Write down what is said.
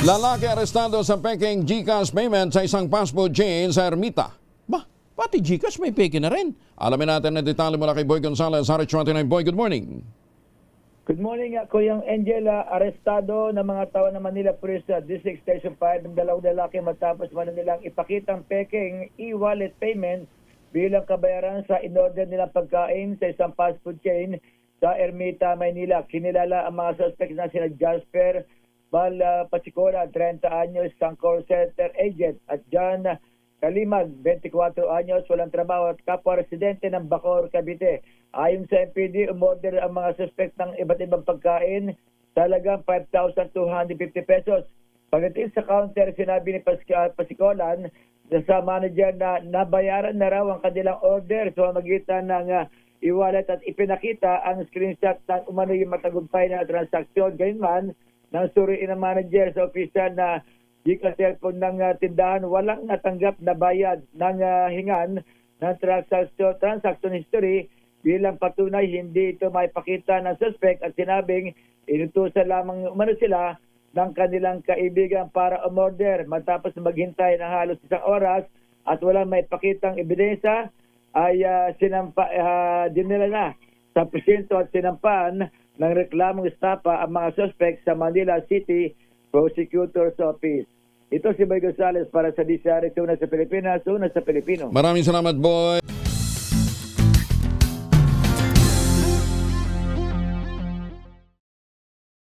Lalaki arestado sa peking GCash payment sa isang fast food chain sa Ermita. Ba, pati Gcash may peke na rin. Alamin natin ang detalye mula kay Boy Gonzalez, RH29. Boy, good morning. Good morning, ako yung Angela, arestado ng mga tao ng Manila Police sa District Station 5 ng dalawang lalaki matapos man nilang ipakitang peking e-wallet payment bilang kabayaran sa in-order nilang pagkain sa isang fast food chain sa Ermita, Maynila. Kinilala ang mga suspect na sina Jasper Bal uh, Pachicola, 30 anyos, isang call center agent at John Kalimag, 24 anyos, walang trabaho at kapwa residente ng Bacor, Cavite. Ayon sa MPD, umorder ang mga suspect ng iba't ibang pagkain talagang 5,250 pesos. Pagdating sa counter, sinabi ni Pasca, Pasicolan sa manager na nabayaran na raw ang kanilang order sa magitan ng uh, e-wallet at ipinakita ang screenshot ng umano yung matagumpay na transaksyon. Gayunman, nang suriin ng manager sa opisyal na Gcash cellphone ng uh, tindahan, walang natanggap na bayad ng uh, hingan ng transaction, transaction history. Bilang patunay hindi ito maipakita ng suspect at sinabing inutusan lamang umano sila ng kanilang kaibigan para umorder matapos maghintay ng halos isang oras at walang maipakitang ebidensya ay uh, sinampa, uh, dinila na sa presinto at sinampaan ng reklamong estapa ang mga suspect sa Manila City Prosecutor's Office. Ito si Boy Gonzales para sa DCR, una sa Pilipinas, una sa Pilipino. Maraming salamat, Boy.